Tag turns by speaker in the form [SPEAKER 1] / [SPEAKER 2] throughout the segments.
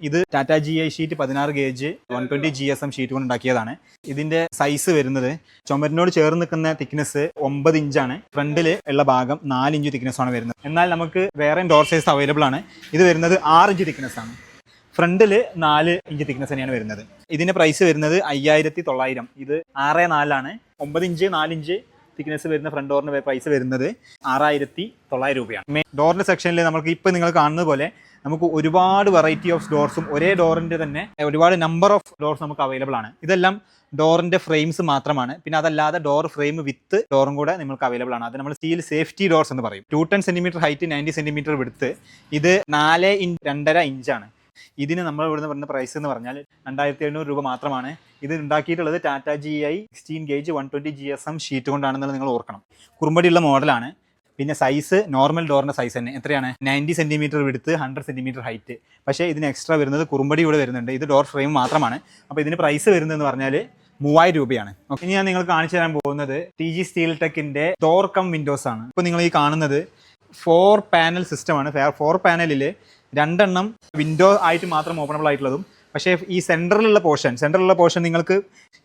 [SPEAKER 1] ഇത് Tata G I sheet പതിനാറ് gauge one twenty G S M sheet കൊണ്ട് ഉണ്ടാക്കിയതാണ്. ഇതിന്റെ സൈസ് വരുന്നത് ചുമരിനോട് ചേർന്ന് നിൽക്കുന്ന തിക്നെസ് ഒമ്പത് ഇഞ്ചാണ് ഫ്രണ്ടിൽ ഉള്ള ഭാഗം നാല് ഇഞ്ച് തിക്നെസ് ആണ് വരുന്നത്. എന്നാൽ നമുക്ക് വേറെ ഡോർ സൈസ് അവൈലബിൾ ആണ്. ഇത് വരുന്നത് ആറ് ഇഞ്ച് തിക്നെസ് ആണ്. ഫ്രണ്ടിൽ നാല് ഇഞ്ച് തിക്നെസ് തന്നെയാണ് വരുന്നത്. ഇതിന്റെ പ്രൈസ് വരുന്നത് അയ്യായിരത്തി തൊള്ളായിരം ഇത് ആറ് നാലാണ് ഒമ്പത് ഇഞ്ച് നാല് ഇഞ്ച് തിക്നെസ് വരുന്ന ഫ്രണ്ട് ഡോറിന്റെ പ്രൈസ് വരുന്നത് ആറായിരത്തി തൊള്ളായിരം രൂപയാണ് ഡോറിന്റെ സെക്ഷനിൽ നമുക്ക് ഇപ്പോൾ നിങ്ങൾ കാണുന്നത് പോലെ നമുക്ക് ഒരുപാട് വെറൈറ്റി ഓഫ് ഡോർസും ഒരേ ഡോറിന്റെ തന്നെ ഒരുപാട് നമ്പർ ഓഫ് ഡോർസ് നമുക്ക് അവൈലബിൾ ആണ്. ഇതെല്ലാം ഡോറിന്റെ ഫ്രെയിംസ് മാത്രമാണ്. പിന്നെ അതല്ലാതെ ഡോർ ഫ്രെയിം വിത്ത് ഡോറും കൂടെ നിങ്ങൾക്ക് അവൈലബിൾ ആണ്. അത് നമ്മൾ സ്റ്റീൽ സേഫ്റ്റി ഡോർസ് എന്ന് പറയും. Two ten centimetre height ninety centimetre വിടുത്ത് ഇത് നാല് ഇഞ്ച് രണ്ടര ഇഞ്ചാണ് ഇതിന് നമ്മൾ ഇവിടുന്ന് പറയുന്ന പ്രൈസ് എന്ന് പറഞ്ഞാൽ രണ്ടായിരത്തി എഴുന്നൂറ് രൂപ മാത്രമാണ്. ഇത് ഉണ്ടാക്കിയിട്ടുള്ളത് Tata G I sixteen gauge one twenty G S M sheet കൊണ്ടാണെന്നുള്ളത് നിങ്ങൾ ഓർക്കണം. കുറുമ്പടിയുള്ള മോഡലാണ് പിന്നെ സൈസ് നോർമൽ ഡോറിന്റെ സൈസ് തന്നെ. എത്രയാണ്? നയന്റി സെന്റിമീറ്റർ വിടുത്ത് ഹൺഡ്രഡ് സെന്റിമീറ്റർ ഹൈറ്റ് പക്ഷേ ഇതിന് എക്സ്ട്രാ വരുന്നത് കുറുമ്പടി കൂടെ വരുന്നുണ്ട്. ഇത് ഡോർ ഫ്രെയിം മാത്രമാണ്. അപ്പോൾ ഇതിന് പ്രൈസ് വരുന്നതെന്ന് പറഞ്ഞാൽ മൂവായിരം രൂപയാണ്. ഓക്കെ ഇനി ഞാൻ നിങ്ങൾക്ക് കാണിച്ചു തരാൻ പോകുന്നത് ടി ജി സ്റ്റീൽ ടെക്കിന്റെ ഡോർ കം വിൻഡോസ് ആണ്. ഇപ്പോൾ നിങ്ങൾ ഈ കാണുന്നത് ഫോർ പാനൽ സിസ്റ്റമാണ് ഫോർ പാനലിൽ രണ്ടെണ്ണം വിൻഡോ ആയിട്ട് മാത്രം ഓപ്പണബിൾ ആയിട്ടുള്ളതും. പക്ഷേ ഈ സെന്ററിലുള്ള പോർഷൻ സെന്ററിലുള്ള പോർഷൻ നിങ്ങൾക്ക്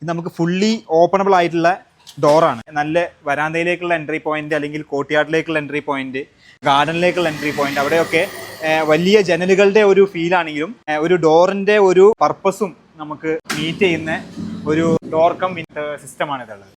[SPEAKER 1] നമുക്ക് ഫുള്ളി ഓപ്പണബിൾ ആയിട്ടുള്ള ഡോറാണ്. നല്ല വരാന്തയിലേക്കുള്ള എൻട്രി പോയിന്റ് അല്ലെങ്കിൽ കോട്ടിയാട്ടിലേക്കുള്ള എൻട്രി പോയിന്റ് ഗാർഡനിലേക്കുള്ള എൻട്രി പോയിന്റ് അവിടെയൊക്കെ വലിയ ജനലുകളുടെ ഒരു ഫീൽ ആണെങ്കിലും ഒരു ഡോറിന്റെ ഒരു പർപ്പസും നമുക്ക് മീറ്റ് ചെയ്യുന്ന ഒരു ഡോർ കം സിസ്റ്റമാണ് ഇതുള്ളത്